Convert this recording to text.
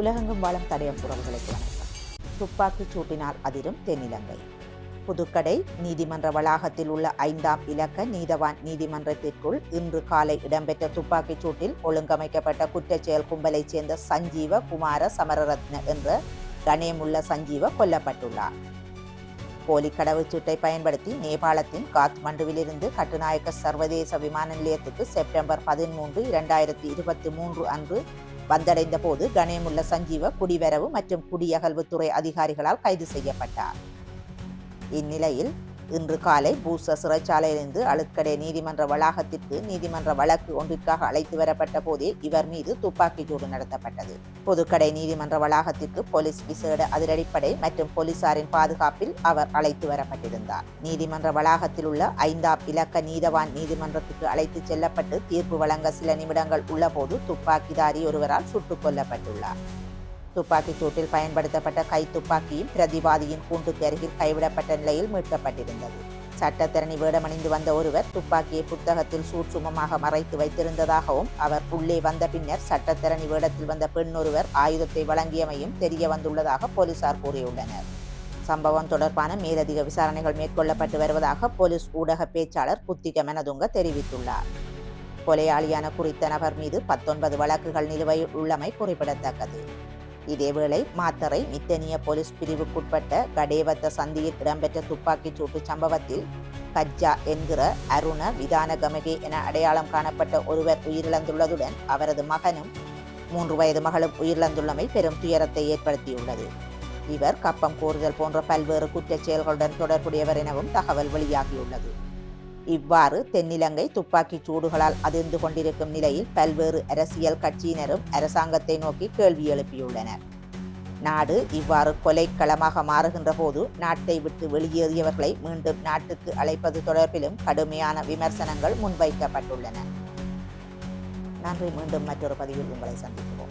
உலகெங்கும் வாழும் தடயம் உறவுகளுக்கு வணக்கம். துப்பாக்கிச் சூட்டினால் அதிரும் தென்னிலங்கை. புதுக்கடை நீதிமன்ற வளாகத்தில் உள்ள ஐந்தாம் இலக்க நீதவான் நீதிமன்றத்திற்குள் இன்று காலை இடம்பெற்ற துப்பாக்கிச் சூட்டில் ஒழுங்கமைக்கப்பட்ட குற்றச்செயல் கும்பலைச் சேர்ந்த சஞ்சீவ குமார சமரரத்ன என்ற கணேமுள்ள சஞ்சீவ கொல்லப்பட்டுள்ளார். போலி கடவுச்சீட்டை பயன்படுத்தி நேபாளத்தின் காத்மண்டுவிலிருந்து கட்டுநாயக்க சர்வதேச விமான நிலையத்துக்கு செப்டம்பர் பதிமூன்று இரண்டாயிரத்தி இருபத்தி மூன்று அன்று வந்தடைந்த போது கணேமுள்ள சஞ்சீவ குடிவரவு மற்றும் குடியகல்வுத்துறை அதிகாரிகளால் கைது செய்யப்பட்டார். இந்நிலையில் இன்று காலை பூச சிறைச்சாலையிலிருந்து அழுக்கடை நீதிமன்ற வளாகத்திற்கு நீதிமன்ற வழக்கு ஒன்றிற்காக அழைத்து வரப்பட்ட போதே இவர் மீது துப்பாக்கிச் சூடு நடத்தப்பட்டது. பொதுக்கடை நீதிமன்ற வளாகத்திற்கு போலீஸ் விசேட அதிரடிப்படை மற்றும் போலீசாரின் பாதுகாப்பில் அவர் அழைத்து வரப்பட்டிருந்தார். நீதிமன்ற வளாகத்தில் உள்ள ஐந்தாம் இலக்க நீதவான் நீதிமன்றத்துக்கு அழைத்துச் செல்லப்பட்டு தீர்ப்பு வழங்க சில நிமிடங்கள் உள்ளபோது துப்பாக்கிதாரி ஒருவரால் சுட்டுக் கொல்லப்பட்டுள்ளார். துப்பாக்கிச் சூட்டில் பயன்படுத்தப்பட்ட கை துப்பாக்கியும் பிரதிவாதியின் கூண்டுக்கு அருகில் கைவிடப்பட்ட நிலையில் மீட்கப்பட்டிருந்தது. சட்டத்தரணி வேடமணிந்து வந்த ஒருவர் துப்பாக்கியை புத்தகத்தில் சூட்சுமமாக மறைத்து வைத்திருந்ததாகவும் அவர் உள்ளே வந்த பின்னர் சட்டத்தரணி வேடத்தில் வந்த பெண் ஒருவர் ஆயுதத்தை வழங்கியமையும் தெரிய வந்துள்ளதாக போலீசார் கூறியுள்ளனர். சம்பவம் தொடர்பான மேலதிக விசாரணைகள் மேற்கொள்ளப்பட்டு வருவதாக போலீஸ் ஊடக பேச்சாளர் புத்திக மெனதுங்க தெரிவித்துள்ளார். கொலையாளியான குறித்த நபர் மீது பத்தொன்பது வழக்குகள் நிலுவையில் உள்ளமை குறிப்பிடத்தக்கது. இதேவேளை மாத்தறை மித்தனிய போலீஸ் பிரிவுக்குட்பட்ட கடேவத்த சந்தியில் இடம்பெற்ற துப்பாக்கிச் சூட்டு சம்பவத்தில் கஜ்ஜா என்கிற அருண விதானகமகே என அடையாளம் காணப்பட்ட ஒருவர் உயிரிழந்துள்ளதுடன் அவரது மகனும் மூன்று வயது மகளும் உயிரிழந்துள்ளமை பெரும் துயரத்தை ஏற்படுத்தியுள்ளது. இவர் கப்பம் கூறுதல் போன்ற பல்வேறு குற்றச் செயல்களுடன் தொடர்புடையவர் எனவும் தகவல் வெளியாகியுள்ளது. இவ்வாறு தென்னிலங்கை துப்பாக்கிச் சூடுகளால் அதிர்ந்து கொண்டிருக்கும் நிலையில் பல்வேறு அரசியல் கட்சியினரும் அரசாங்கத்தை நோக்கி கேள்வி எழுப்பியுள்ளனர். நாடு இவ்வாறு கொலைக்களமாக மாறுகின்ற போது நாட்டை விட்டு வெளியேறியவர்களை மீண்டும் நாட்டுக்கு அழைப்பது தொடர்பிலும் கடுமையான விமர்சனங்கள் முன்வைக்கப்பட்டுள்ளன. நன்றி. மீண்டும் மற்றொரு பதிவில் உங்களை சந்திக்கிறோம்